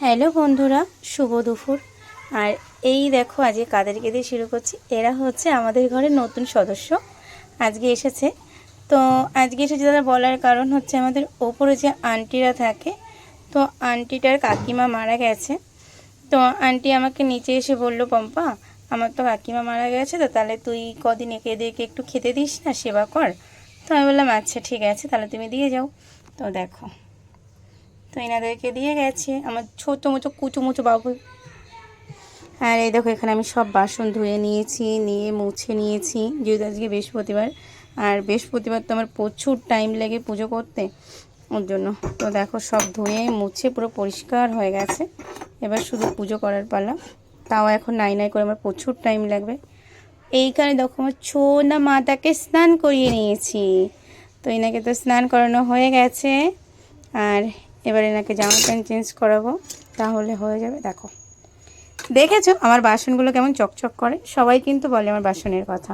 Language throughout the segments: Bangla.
হ্যালো বন্ধুরা, শুভ দুপুর। আর এই দেখো, আজকে কাদেরকে দিয়ে শুরু করছি? এরা হচ্ছে আমাদের ঘরের নতুন সদস্য। আজকে এসেছে। তো আজকে এসেছে তারা বলার কারণ হচ্ছে আমাদের ওপরে যে আন্টিরা থাকে, তো আন্টিটার কাকিমা মারা গেছে। তো আন্টি আমাকে নিচে এসে বলল, পম্পা, আমার তো কাকিমা মারা গেছে, তো তাহলে তুই কদিন একে এদেরকে একটু খেতে দিস না, সেবা কর। তো আমি বললাম আচ্ছা ঠিক আছে, তাহলে তুমি দিয়ে যাও। তো দেখো তো এনাদেরকে দিয়ে গেছে, আমার ছোটো মোটো কুচু মুচু বাবু আর এই দেখো, এখানে আমি সব বাসন ধুয়ে নিয়েছি, নিয়ে মুছে নিয়েছি, যেহেতু আজকে বৃহস্পতিবার। আর বৃহস্পতিবার তো আমার প্রচুর টাইম লাগে পুজো করতে, ওর জন্য। তো দেখো, সব ধুয়ে মুছে পুরো পরিষ্কার হয়ে গেছে। এবার শুধু পুজো করার পালা। তাও এখন নাই নাই করে আমার প্রচুর টাইম লাগবে। এইখানে দেখো, আমার ছোনা মাতাকে স্নান করিয়ে নিয়েছি। তো এনাকে তো স্নান করানো হয়ে গেছে। আর এবার এনাকে জামা প্যান্ট চেঞ্জ করাবো, তাহলে হয়ে যাবে, দেখো। দেখেছ আমার বাসনগুলো কেমন চকচক করে? সবাই কিন্তু বলে আমার বাসনের কথা।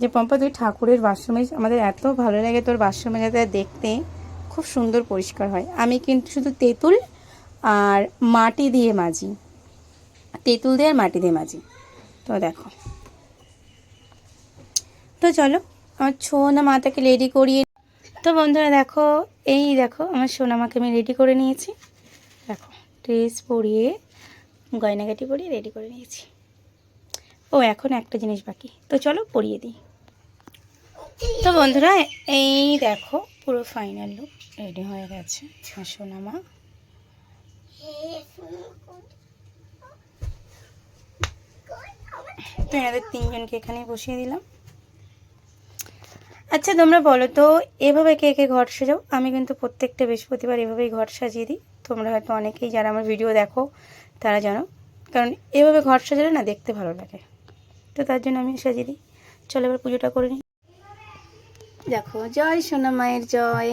যে পম্পা, তুই ঠাকুরের বাসন আমাদের এত ভালো লাগে তোর বাসন মাজাতে দেখতে, খুব সুন্দর পরিষ্কার হয়। আমি কিন্তু শুধু তেঁতুল আর মাটি দিয়ে মাজি। তেঁতুল দিয়ে আর মাটি দিয়ে মাজি। তো দেখো। তো চলো, আমার ছো না মাতাকে রেডি করিয়ে তো বন্ধুরা দেখো, এই দেখো, আমার সোনামাকে আমি রেডি করে নিয়েছি। দেখো ড্রেস পরিয়ে, গয়নাগাটি পরিয়ে রেডি করে নিয়েছি। ও, এখন একটা জিনিস বাকি। তো চলো পরিয়ে দিই। তো বন্ধুরা, এই দেখো, পুরো ফাইনাল লুক রেডি হয়ে গেছে সোনামা। তো এনাদের তিনজনকে এখানেই বসিয়ে দিলাম। আচ্ছা তোমরা বলো তো, এভাবে কে কে ঘর সাজাও? আমি কিন্তু প্রত্যেকটা বৃহস্পতিবার এভাবেই ঘর সাজিয়ে দিই। তোমরা হয়তো অনেকেই যারা আমার ভিডিও দেখো, তারা জানো। কারণ এভাবে ঘর সাজালে না দেখতে ভালো লাগে। তো তার জন্য আমি সাজিয়ে দিই। চলো এবার পুজোটা করে নিই। দেখো, জয় সোনা মায়ের জয়।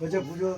বলছে পুজো